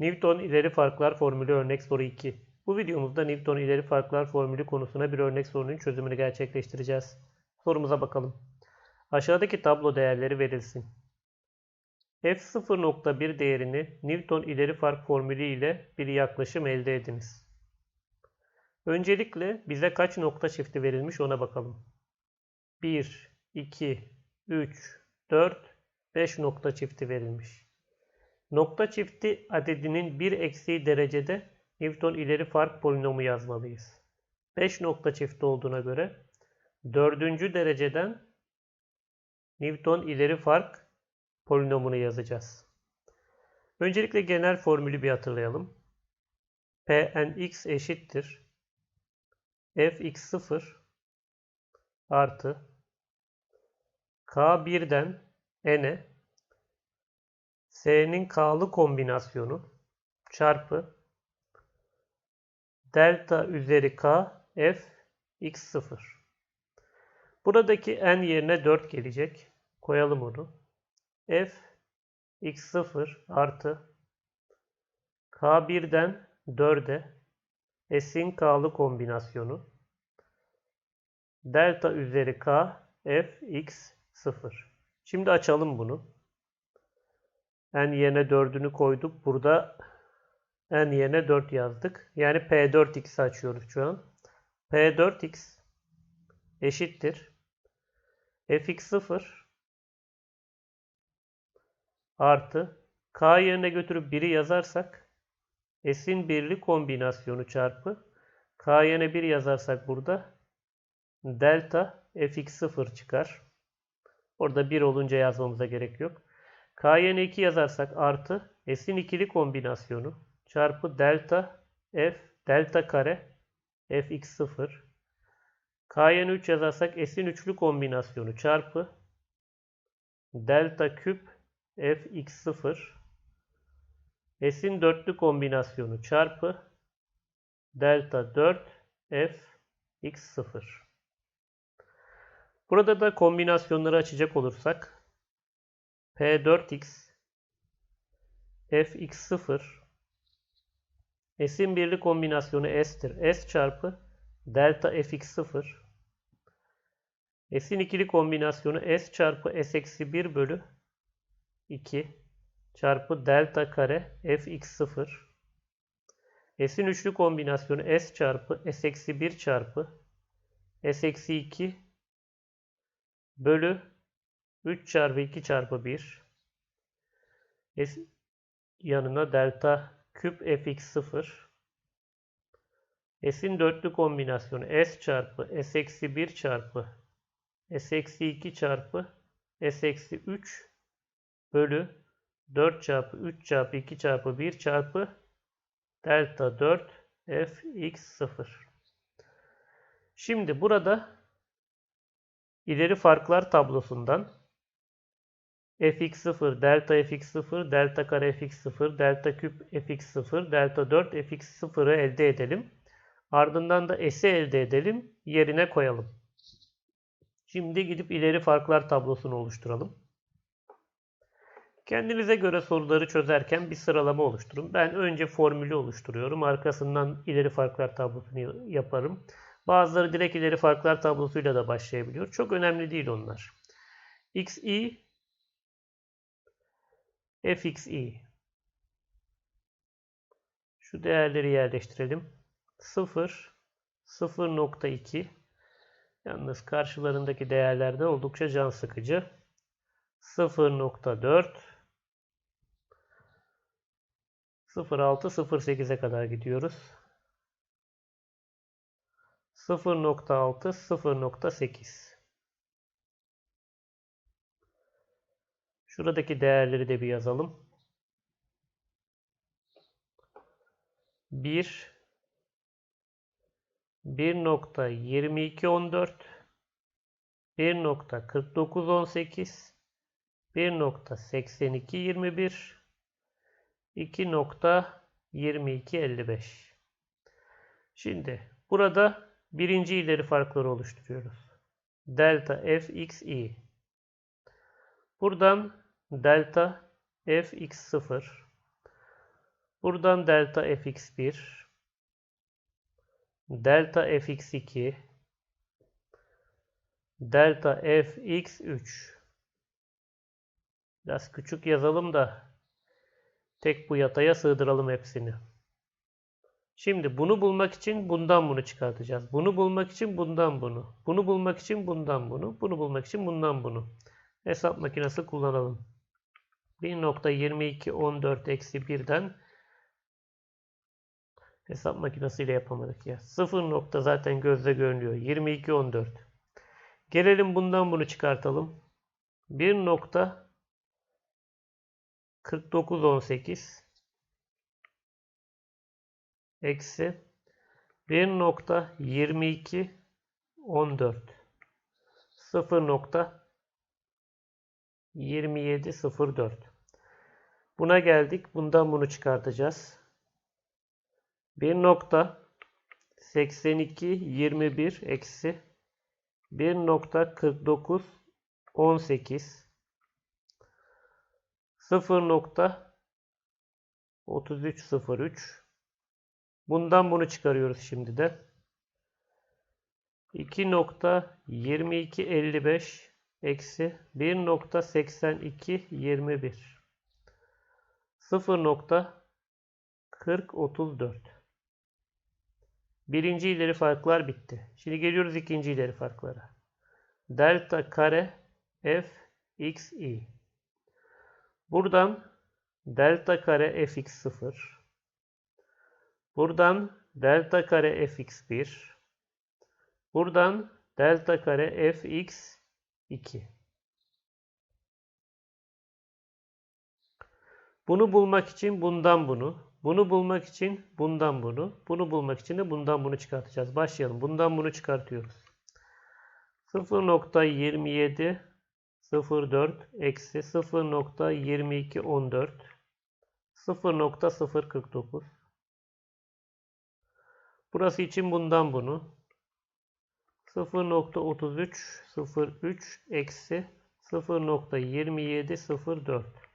Newton ileri farklar formülü örnek soru 2. Bu videomuzda Newton ileri farklar formülü konusuna bir örnek sorunun çözümünü gerçekleştireceğiz. Sorumuza bakalım. Aşağıdaki tablo değerleri verilsin. F0.1 değerini Newton ileri fark formülü ile bir yaklaşım elde ediniz. Öncelikle bize kaç nokta çifti verilmiş ona bakalım. 1, 2, 3, 4, 5 nokta çifti verilmiş. Nokta çifti adedinin 1 eksiği derecede Newton ileri fark polinomu yazmalıyız. 5 nokta çifti olduğuna göre 4. dereceden Newton ileri fark polinomunu yazacağız. Öncelikle genel formülü bir hatırlayalım. Pnx eşittir fx0 artı k1'den n'e s'nin k'lı kombinasyonu çarpı delta üzeri k f x0. Buradaki n yerine 4 gelecek. Koyalım onu. f x0 artı k1'den 4'e s'in k'lı kombinasyonu delta üzeri k f x0. Şimdi açalım bunu. N yerine 4'ünü koyduk. Burada n yerine 4 yazdık. Yani p4x'i açıyoruz şu an. p4x eşittir fx0 artı k yerine götürüp 1'i yazarsak s'in birli kombinasyonu çarpı k yerine 1 yazarsak burada delta fx0 çıkar. Orada 1 olunca yazmamıza gerek yok. K yerine 2 yazarsak artı s'in ikili kombinasyonu çarpı delta f delta kare fx0 k yerine 3 yazarsak s'in üçlü kombinasyonu çarpı delta küp fx0 s'in dörtlü kombinasyonu çarpı delta 4 fx0 Burada da kombinasyonları açacak olursak p4x fx0 s'in birli kombinasyonu s'tir. s çarpı delta fx0 s'in ikili kombinasyonu s çarpı s eksi 1 bölü 2 çarpı delta kare fx0 s'in üçlü kombinasyonu s çarpı s eksi 1 çarpı s eksi 2 bölü 3 çarpı 2 çarpı 1 s yanına delta küp fx0 s'in dörtlü kombinasyonu s çarpı s eksi 1 çarpı s eksi 2 çarpı s eksi 3 bölü 4 çarpı 3 çarpı 2 çarpı 1 çarpı delta 4 fx0. Şimdi burada ileri farklar tablosundan fx0, delta fx0, delta kare fx0, delta küp fx0, delta 4 fx0'ı elde edelim. Ardından da s'i elde edelim. Yerine koyalım. Şimdi gidip ileri farklar tablosunu oluşturalım. Kendinize göre soruları çözerken bir sıralama oluşturun. Ben önce formülü oluşturuyorum. Arkasından ileri farklar tablosunu yaparım. Bazıları direkt ileri farklar tablosuyla da başlayabiliyor. Çok önemli değil onlar. xi fxi şu değerleri yerleştirelim. 0 0.2 Yalnız karşılarındaki değerlerde oldukça can sıkıcı. 0.4 0.6 0.8'e kadar gidiyoruz. 0.6 0.8 Şuradaki değerleri de bir yazalım. 1 1.2214 1.4918 1.8221 2.2255 Şimdi burada birinci ileri farkları oluşturuyoruz. Delta fxi Buradan delta fx0 Buradan delta fx1 delta fx2 delta fx3 Biraz küçük yazalım da tek bu yataya sığdıralım hepsini. Şimdi bunu bulmak için bundan bunu çıkartacağız. Bunu bulmak için bundan bunu. Bunu bulmak için bundan bunu. Bunu bulmak için bundan bunu. Hesap makinesi kullanalım. 1.2214 eksi 1'den hesap makinesiyle yapamadık ya. 0 nokta zaten gözle görünüyor. 22.14. Gelelim bundan bunu çıkartalım. 1 nokta 49.18 eksi 1.22 14 0.2704 Buna geldik. Bundan bunu çıkartacağız. 1.8221 eksi 1.4918 0.3303 Bundan bunu çıkarıyoruz şimdi de. 2.2255 eksi 1.8221 0.4034 Birinci ileri farklar bitti. Şimdi geliyoruz ikinci ileri farklara. Delta kare f x i. Buradan delta kare fx0 Buradan delta kare fx1. Buradan delta kare fx2. Bunu bulmak için bundan bunu. Bunu bulmak için bundan bunu. Bunu bulmak için de bundan bunu çıkartacağız. Başlayalım. Bundan bunu çıkartıyoruz. 0.27 04 eksi 0.22 14 0.049 Burası için bundan bunu. 0.3303 eksi 0.2704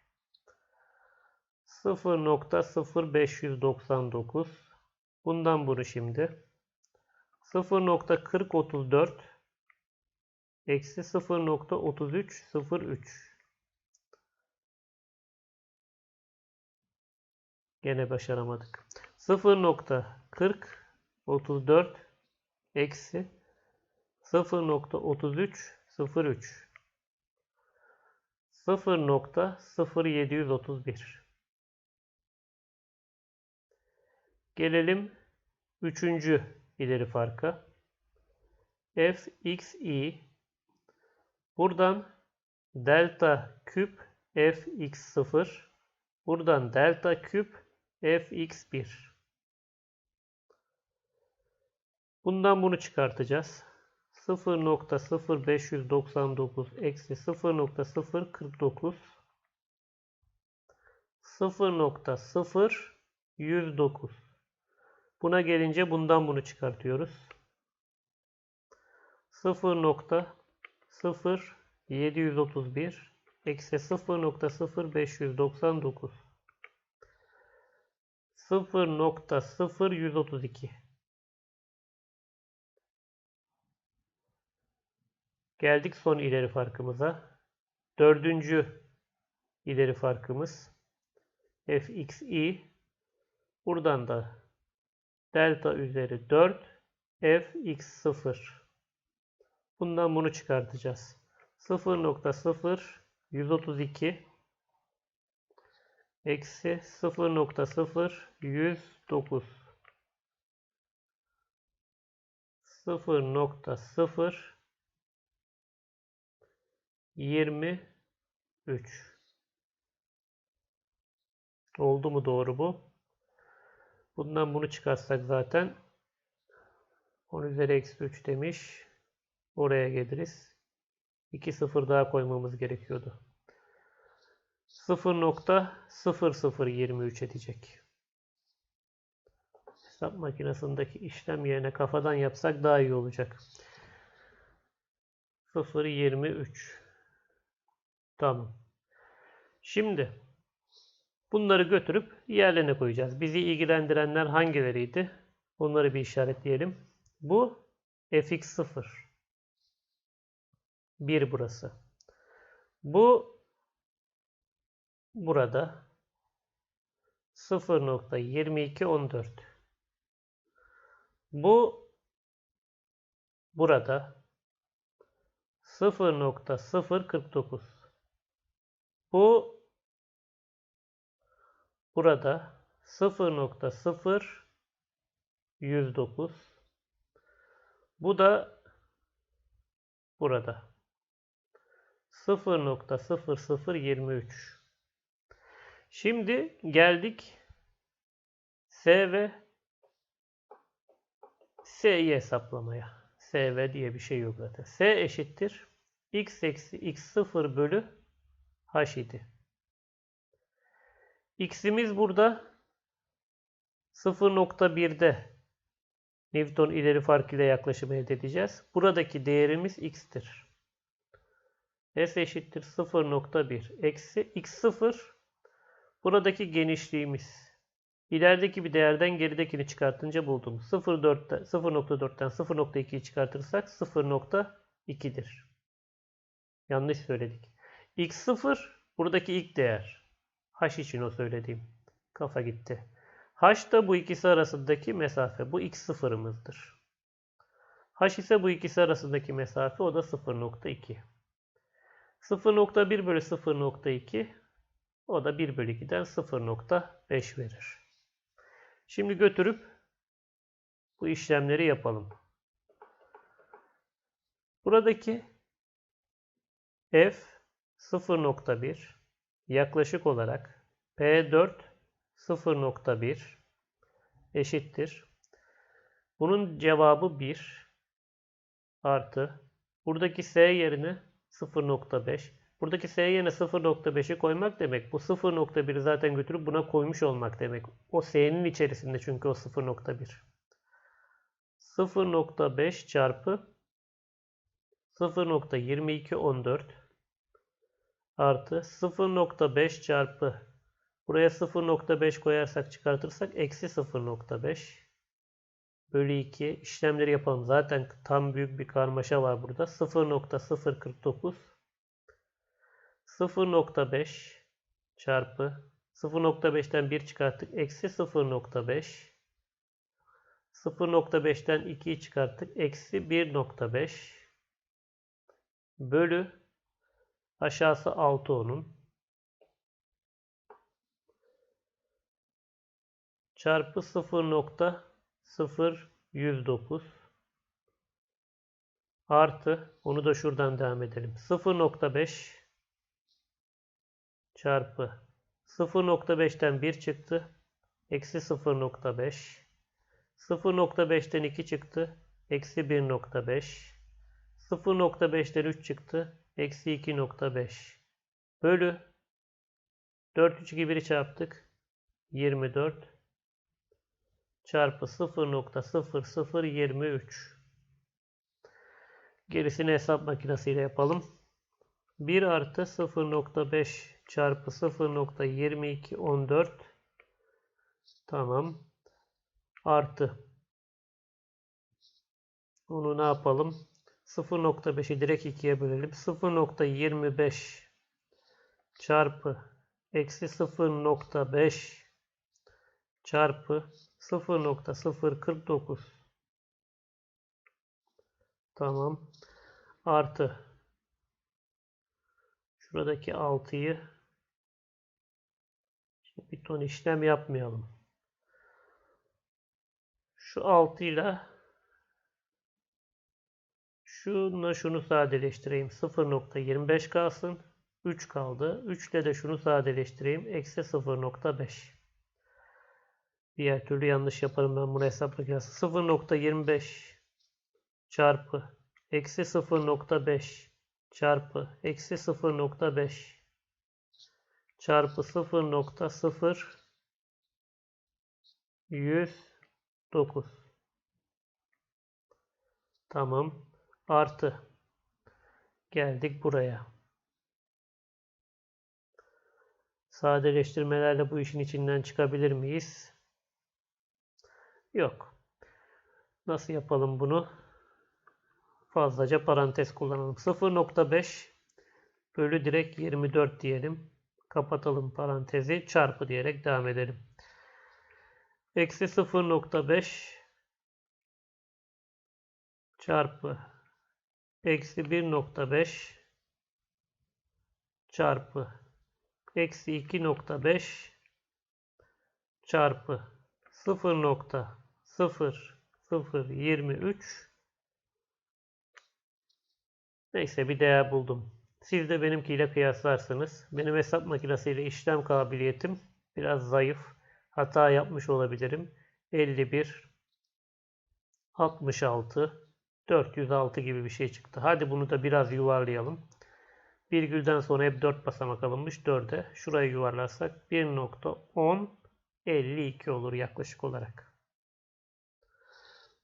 0.0599 Bundan bunu şimdi. 0.4034 eksi 0.3303 Gene başaramadık. 0.40 34 eksi 0.3303 0.0731 Gelelim üçüncü ileri farka. fxi buradan delta küp fx0 buradan delta küp fx1 Bundan bunu çıkartacağız. 0.0599 eksi 0.049 0.0109 Buna gelince bundan bunu çıkartıyoruz. 0.0731 eksi 0.0599 0.0132 Geldik son ileri farkımıza. Dördüncü ileri farkımız fxi. Buradan da delta üzeri 4 fx0. Bundan bunu çıkartacağız. 0.0 132 eksi 0.0 109 0.0 23 Oldu mu doğru bu? Bundan bunu çıkarsak zaten 10 üzeri eksi 3 demiş. Oraya geliriz. 2 sıfır daha koymamız gerekiyordu. 0.0023 edecek. Hesap makinesindeki işlem yerine kafadan yapsak daha iyi olacak. 0.23 Tamam. Şimdi Bunları götürüp yerlerine koyacağız. Bizi ilgilendirenler hangileriydi? Onları bir işaretleyelim. Bu fx0. 1 burası. Bu burada 0.2214. Bu burada 0.049. Bu burada 0.0109. Bu da burada 0.0023. Şimdi geldik S ve S'yi hesaplamaya. SV diye bir şey yok zaten. S eşittir. X eksi X0 bölü H idi. X'imiz burada 0.1'de Newton ileri fark ile yaklaşımı elde edeceğiz. Buradaki değerimiz X'tir. S eşittir 0.1 eksi X0 buradaki genişliğimiz. İlerideki bir değerden geridekini çıkartınca buldum. 0.4'ten 0.4'ten 0.2'yi çıkartırsak 0.2'dir. Yanlış söyledik. X0 buradaki ilk değer. H için o söylediğim. Kafa gitti. H da bu ikisi arasındaki mesafe. Bu x0'ımızdır. H ise bu ikisi arasındaki mesafe. O da 0.2. 0.1 bölü 0.2 o da 1 bölü 2'den 0.5 verir. Şimdi götürüp bu işlemleri yapalım. Buradaki f 0.1 yaklaşık olarak p4 0.1 eşittir. Bunun cevabı 1 artı buradaki s yerine 0.5 Buradaki S yerine 0.5'i koymak demek. Bu 0.1'i zaten götürüp buna koymuş olmak demek. O S'nin içerisinde çünkü o 0.1. 0.5 çarpı 0.2214 artı 0.5 çarpı buraya 0.5 koyarsak çıkartırsak eksi 0.5 bölü 2 işlemleri yapalım. Zaten tam büyük bir karmaşa var burada. 0.049 0.5 çarpı 0.5'ten 1 çıkarttık. Eksi 0.5 0.5'ten 2'yi çıkarttık. Eksi 1.5 bölü aşağısı 6 onun çarpı 0.0109 artı onu da şuradan devam edelim. 0.5 çarpı 0.5'ten 1 çıktı. Eksi 0.5 0.5'ten 2 çıktı. Eksi 1.5 0.5'ten 3 çıktı. Eksi 2.5 bölü. 4 3 2 1'i çarptık. 24 çarpı 0.0023 Gerisini hesap makinesiyle yapalım. 1 artı 0.5 çarpı 0.2214 tamam. Artı. Onu ne yapalım 0.5'i direkt 2'ye bölelim. 0.25 çarpı eksi 0.5 çarpı 0.049 tamam. Artı. Şuradaki 6'yı bir ton işlem yapmayalım. Şu 6 ile şunla şunu sadeleştireyim. 0.25 kalsın. 3 kaldı. 3 ile de şunu sadeleştireyim. Eksi 0.5. Diğer türlü yanlış yaparım ben bunu hesap makinesi. 0.25 çarpı eksi 0.5 çarpı eksi 0.5 çarpı 0.0 109 Tamam. Artı. Geldik buraya. Sadeleştirmelerle bu işin içinden çıkabilir miyiz? Yok. Nasıl yapalım bunu? Fazlaca parantez kullanalım. 0.5 bölü direkt 24 diyelim. Kapatalım parantezi. Çarpı diyerek devam edelim. Eksi 0.5 çarpı eksi 1.5 çarpı eksi 2.5 çarpı 0.0023 Neyse bir değer buldum. Siz de benimkiyle kıyaslarsınız. Benim hesap makinesiyle işlem kabiliyetim biraz zayıf. Hata yapmış olabilirim. 51 66 406 gibi bir şey çıktı. Hadi bunu da biraz yuvarlayalım. Virgülden sonra hep 4 basamak alınmış. 4'e şurayı yuvarlarsak 1.10 52 olur yaklaşık olarak.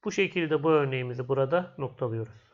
Bu şekilde bu örneğimizi burada noktalıyoruz.